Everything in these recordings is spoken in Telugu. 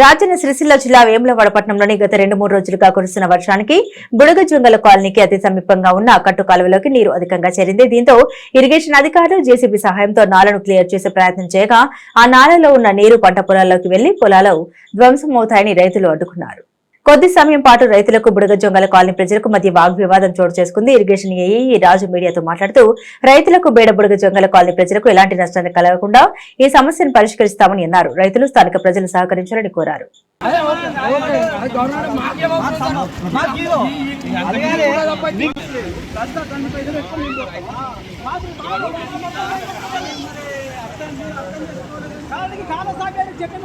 రాజన్న సిరిసిల్ల జిల్లా వేములవాడ పట్టణంలోని గత రెండు మూడు రోజులుగా కురుస్తున్న వర్షానికి బుడగ జుంగల కాలనీకి అతి సమీపంగా ఉన్న కట్టు కాలువలోకి నీరు అధికంగా చేరింది. దీంతో ఇరిగేషన్ అధికారులు జేసీబీ సహాయంతో నాలను క్లియర్ చేసే ప్రయత్నం చేయగా ఆ నాలలో ఉన్న నీరు పంట పొలాల్లోకి వెళ్ళి పొలాలు ధ్వంసమవుతాయని రైతులు అడ్డుకున్నారు. కొద్ది సమయం పాటు రైతులకు బుడగ జొంగల కాలనీ ప్రజలకు మధ్య వాగ్వివాదం చోటు చేసుకుంది. ఇరిగేషన్ ఏఈ రాజు మీడియాతో మాట్లాడుతూ రైతులకు బేడ బుడగజొంగల కాలనీ ప్రజలకు ఎలాంటి నష్టాన్ని కలగకుండా ఈ సమస్యను పరిష్కరిస్తామని అన్నారు. రైతులు స్థానిక ప్రజలు సహకరించాలని కోరారు. చెప్పిన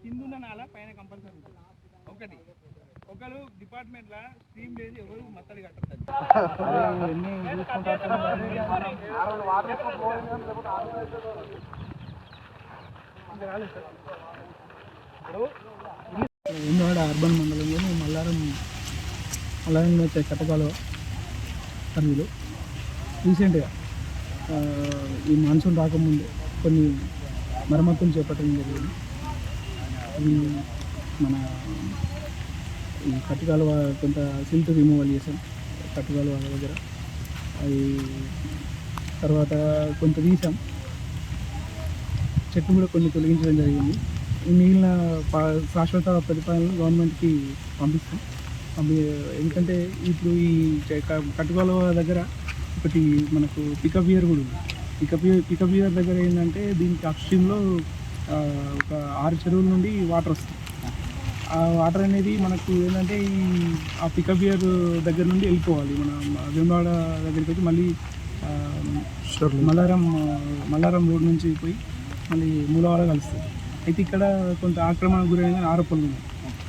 కిందున్న నాల పైన కంపల్సరీ ఉంటుంది. ఒకటి. ఒకరు డిపార్ట్మెంట్ లా స్ట్రీమ్ లేదు ఎవరు మత్తడి కట్టదు వేములవాడ అర్బన్ మండలంలోని మల్లారం మల్లారం వచ్చే కట్టకాలువ పనులు రీసెంట్గా ఈ మాన్సూన్ రాకముందు కొన్ని మరమ్మతులు చేపట్టడం జరిగింది. మన ఈ కట్టుకాలువ కొంత సిల్ట్ రిమూవల్ చేసాం కట్టుకాలువ దగ్గర. అది తర్వాత కొంత తీసాం. చెట్టు కూడా కొన్ని తొలగించడం జరిగింది. ఈ మిగిలిన పా- శాశ్వత ప్రతిపాదనలు గవర్నమెంట్కి పంపిస్తాం. పంపి ఎందుకంటే ఇప్పుడు ఈ చె- దగ్గర ఒకటి మనకు పికప్ ఇయర్ కూడా ఉంది. పికప్ ఇయర్ పికప్ ఇయర్ దగ్గర ఏంటంటే దీనికి అప్స్ట్రీమ్లో ఒక ఆరు చెరువుల నుండి వాటర్ వస్తుంది. ఆ వాటర్ అనేది మనకు ఏంటంటే ఈ ఆ పికప్ ఇయర్ దగ్గర నుండి వెళ్ళిపోవాలి. మన వేమవాడ దగ్గరికి వచ్చి మళ్ళీ మల్లారం మల్లారం రోడ్ నుంచి పోయి మళ్ళీ మూలవాడ కలుస్తుంది. అయితే ఇక్కడ కొంత ఆక్రమణకు గురైన ఆరోపణలు ఉన్నాయి.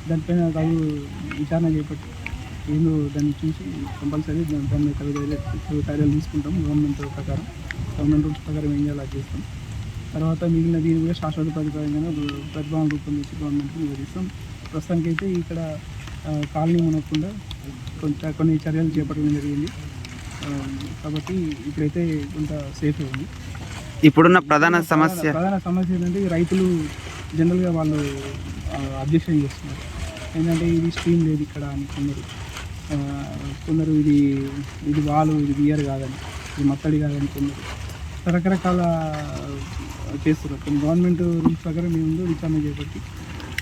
దానిపైన తగు విచారణ చేపట్టి ఏందో దాన్ని చూసి కంపల్సరీ దాని దాని మీద తగు చర్య- తగు చర్యలు తీసుకుంటాం గవర్నమెంట్ ప్రకారం. గవర్నమెంట్ రూల్స్ ప్రకారం ఏం చేయాలో అది చేస్తాం. తర్వాత మిగిలిన దీన్ని కూడా శాశ్వత ప్రతిపాదనగా ప్రతిభావం రూపొందించి గవర్నమెంట్కి నివేదిస్తాం ప్రస్తుతానికి అయితే ఇక్కడ కాలనీ మునకుండా కొంత కొన్ని చర్యలు చేపట్టడం జరిగింది. కాబట్టి ఇప్పుడైతే కొంత సేఫ్ ఉంది. ఇప్పుడున్న ప్రధాన సమస్య? ప్రధాన సమస్య ఏంటంటే రైతులు జనరల్గా వాళ్ళు అబ్జెక్షన్ చేస్తున్నారు. ఏంటంటే ఇది స్ట్రీమ్ లేదు ఇక్కడ అని కొందరు. కొందరు ఇది ఇది వాలు ఇది బియర్ కాదని ఇది మత్తడి కాదని కొందరు. రకరకాల చేస్తున్నారు కొన్ని గవర్నమెంట్ రూల్స్ ప్రకారం మేము విచారణ చేపట్టి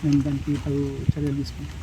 మేము దానికి తగు చర్యలు తీసుకుంటాం.